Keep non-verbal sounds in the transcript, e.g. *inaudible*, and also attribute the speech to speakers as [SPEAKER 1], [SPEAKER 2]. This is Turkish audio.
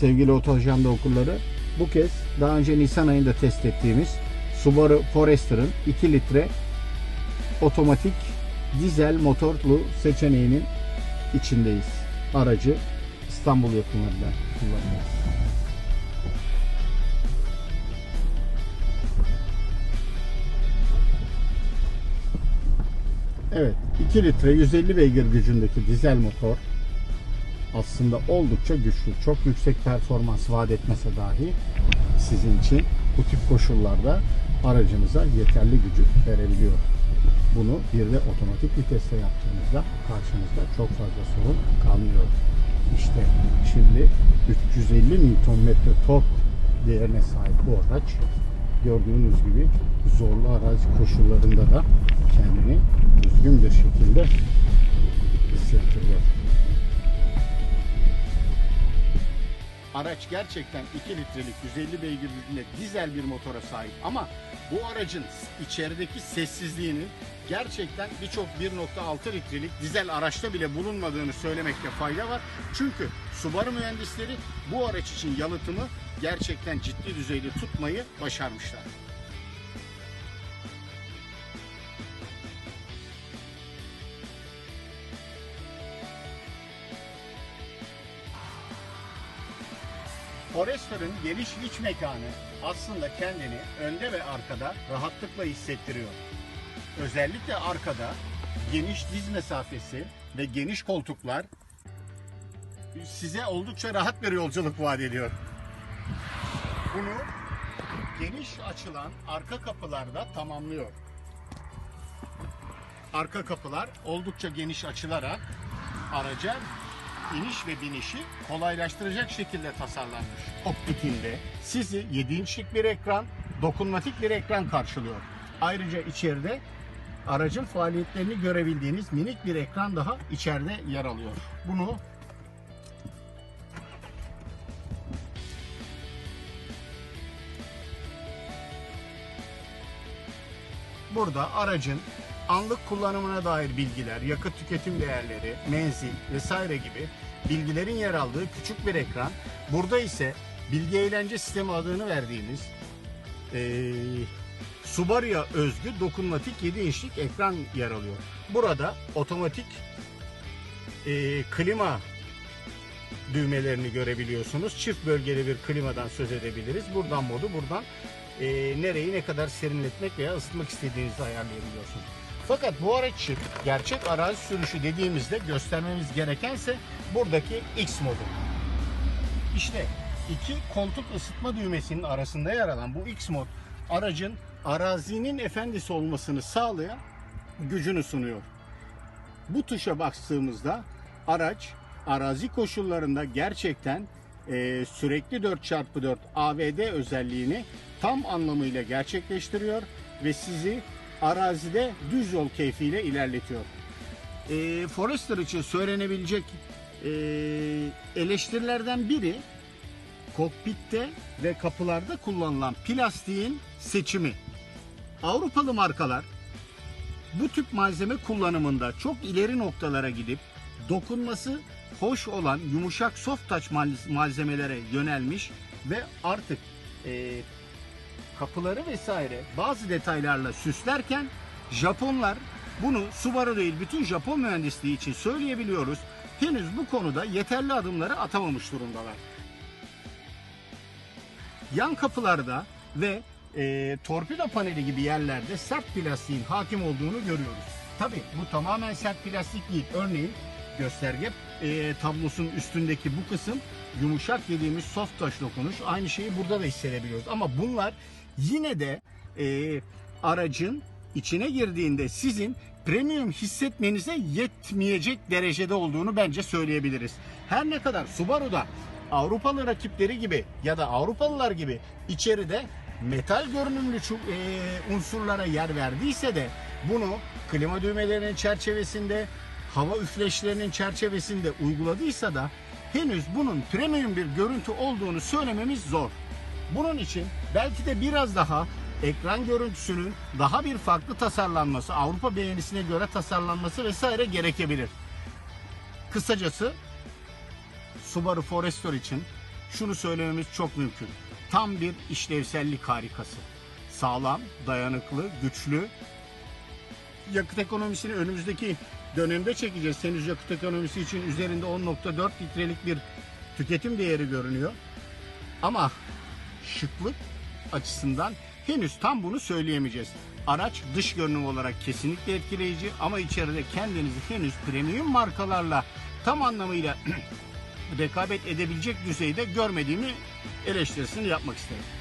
[SPEAKER 1] sevgili Otojanda okulları. Bu kez daha önce Nisan ayında test ettiğimiz Subaru Forester'ın 2 litre otomatik dizel motorlu seçeneğinin içindeyiz. Aracı İstanbul yakınlarında kullanıyoruz. Evet, 2 litre 150 beygir gücündeki dizel motor aslında oldukça güçlü. Çok yüksek performans vaat etmese dahi sizin için bu tip koşullarda aracınıza yeterli gücü verebiliyor. Bunu bir de otomatik viteste yaptığınızda karşınızda çok fazla sorun kalmıyor. İşte şimdi 350 Nm tork değerine sahip bu araç gördüğünüz gibi zorlu arazi koşullarında da kendini düzgün bir şekilde Araç gerçekten 2 litrelik 150 beygir gücünde dizel bir motora sahip ama bu aracın içerideki sessizliğinin gerçekten birçok 1.6 litrelik dizel araçta bile bulunmadığını söylemekte fayda var. Çünkü Subaru mühendisleri bu araç için yalıtımı gerçekten ciddi düzeyde tutmayı başarmışlar. Forester'ın geniş iç mekanı aslında kendini önde ve arkada rahatlıkla hissettiriyor. Özellikle arkada geniş diz mesafesi ve geniş koltuklar size oldukça rahat bir yolculuk vaat ediyor. Bunu geniş açılan arka kapılarda tamamlıyor. Arka kapılar oldukça geniş açılarak araca iniş ve binişi kolaylaştıracak şekilde tasarlanmış. Kokpitinde sizi 7 inçlik bir ekran, dokunmatik bir ekran karşılıyor. Ayrıca içeride aracın faaliyetlerini görebildiğiniz minik bir ekran daha içeride yer alıyor. Bunu Burada aracın anlık kullanımına dair bilgiler, yakıt tüketim değerleri, menzil vesaire gibi bilgilerin yer aldığı küçük bir ekran. Burada ise bilgi eğlence sistemi adını verdiğimiz eee Subaru'ya özgü dokunmatik 7 inçlik ekran yer alıyor. Burada otomatik eee, klima düğmelerini görebiliyorsunuz. Çift bölgeli bir klimadan söz edebiliriz. Buradan modu, buradan e, nereyi ne kadar serinletmek veya ısıtmak istediğinizi ayarlayabiliyorsunuz. Fakat bu araç için gerçek arazi sürüşü dediğimizde göstermemiz gerekense buradaki X modu. İşte iki koltuk ısıtma düğmesinin arasında yer alan bu X mod aracın arazinin efendisi olmasını sağlayan gücünü sunuyor. Bu tuşa bastığımızda araç arazi koşullarında gerçekten e, sürekli 4x4 AVD özelliğini tam anlamıyla gerçekleştiriyor ve sizi arazide düz yol keyfiyle ilerletiyor. E, Forester için söylenebilecek e, eleştirilerden biri kokpitte ve kapılarda kullanılan plastiğin seçimi. Avrupalı markalar bu tip malzeme kullanımında çok ileri noktalara gidip dokunması hoş olan yumuşak soft touch mal- malzemelere yönelmiş ve artık e, kapıları vesaire bazı detaylarla süslerken Japonlar bunu Subaru değil bütün Japon mühendisliği için söyleyebiliyoruz. Henüz bu konuda yeterli adımları atamamış durumdalar. Yan kapılarda ve e, torpido paneli gibi yerlerde sert plastiğin hakim olduğunu görüyoruz. Tabi bu tamamen sert plastik değil. Örneğin gösterge e, tablosunun üstündeki bu kısım yumuşak dediğimiz soft touch dokunuş. Aynı şeyi burada da hissedebiliyoruz. Ama bunlar yine de e, aracın içine girdiğinde sizin premium hissetmenize yetmeyecek derecede olduğunu bence söyleyebiliriz. Her ne kadar Subaru'da Avrupalı rakipleri gibi ya da Avrupalılar gibi içeride metal görünümlü e, unsurlara yer verdiyse de bunu klima düğmelerinin çerçevesinde, hava üfleşlerinin çerçevesinde uyguladıysa da henüz bunun premium bir görüntü olduğunu söylememiz zor. Bunun için belki de biraz daha ekran görüntüsünün daha bir farklı tasarlanması, Avrupa beğenisine göre tasarlanması vesaire gerekebilir. Kısacası Subaru Forester için şunu söylememiz çok mümkün. Tam bir işlevsellik harikası. Sağlam, dayanıklı, güçlü. Yakıt ekonomisini önümüzdeki dönemde çekeceğiz. Henüz yakıt ekonomisi için üzerinde 10.4 litrelik bir tüketim değeri görünüyor. Ama şıklık açısından henüz tam bunu söyleyemeyeceğiz. Araç dış görünüm olarak kesinlikle etkileyici ama içeride kendinizi henüz premium markalarla tam anlamıyla *clears throat* rekabet edebilecek düzeyde görmediğimi eleştirisini yapmak isterim.